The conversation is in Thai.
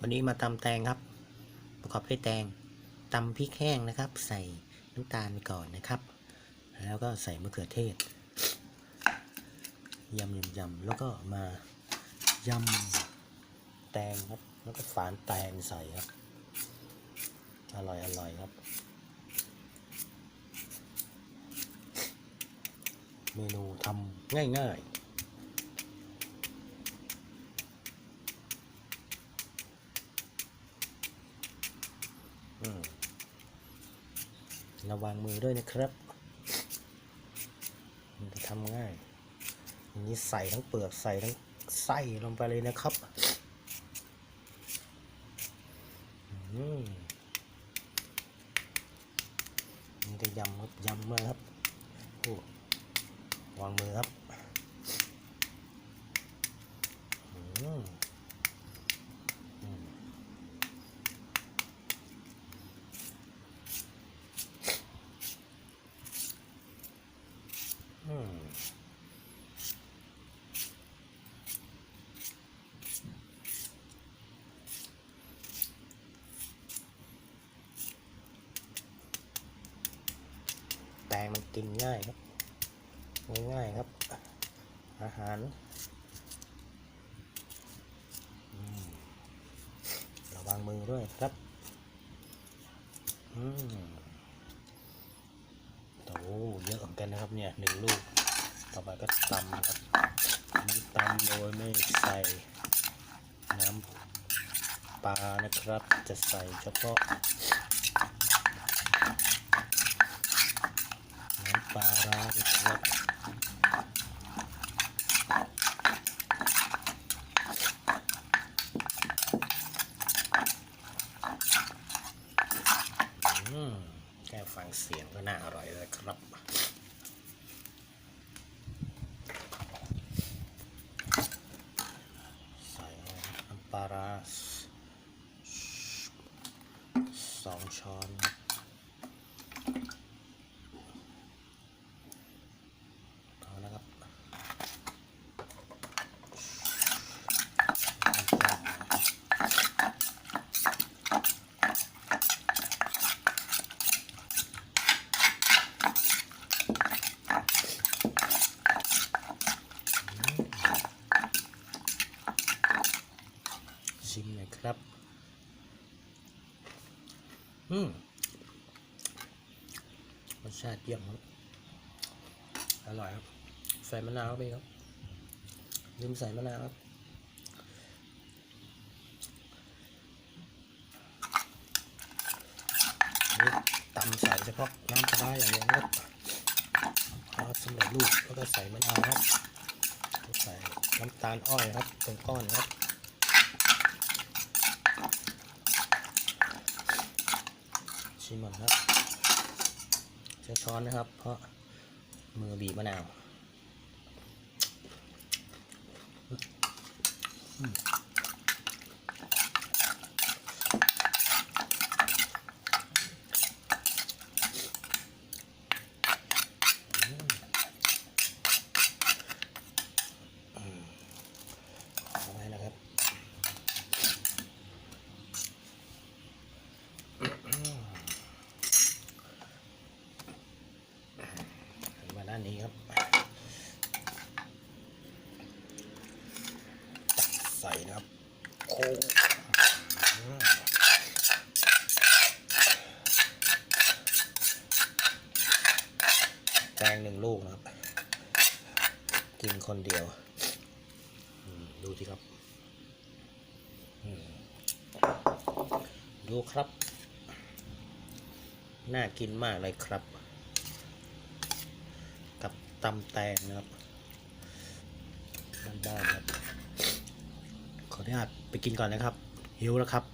วันนี้มาตำแตงครับ ประกอบด้วยแตงตำพริกแห้งนะครับ ใส่น้ำตาลไปก่อนนะครับ แล้วก็ใส่มะเขือเทศยำยำยำแล้วก็มายำแตงครับ แล้วก็ฝานแตงใส่ครับ อร่อยอร่อยครับ เมนูทำง่ายๆ ระวังมือด้วยนะครับ มันจะทำง่ายอันนี้ใส่ทั้งเปลือกใส่ทั้งไส้ลงไปเลยนะครับอืมมันจะยำครับยำมากครับวางมือครับ อืมอืมอืมแตงมัน กินง่ายครับ ง่ายๆครับ อาหารระวังมือด้วยครับอืมโอ้เยอะเหมือนกันนะครับเนี่ยหนึ่งลูก ต่อไปก็ตำครับนนี้ตำโดยไม่ใส่น้ำปลานะครับ จะใส่เฉพาะ น้ำปลาร้านะครับ อืมังเสียงก็น่าอร่อยเลยครับใส่น้ำปลาราสองช้อนครับเอานะครับชิมห นะครับ อืมรสชาติเยี่ยมครับ อร่อยครับ ใส่มะนาวไปครับ ลืมใส่มะนาวครับตำใส่เฉพาะน้ำปลาอย่างเดียวนะครับพอสำเร็จรูปแล้วก็ใส่มะนาวครับ ใส่น้ำตาลอ้อยครับเป็นก้อนครับ มก่อนครับใช้ช้อนนะครับ เพราะมือบีบมะนาวอืมเอาไว้นะครับ หันมานนี้ครับ ใส่นะครับ โค้งอืมแตงหนึ่งลูกนะครับ กินคนเดียว ดูสิครับ ดูครับ น่ากินมากเลยครับ ตำแตงนะครับบ้านๆครับ ขออนุญาตไปกินก่อนนะครับ หิวแล้วครับ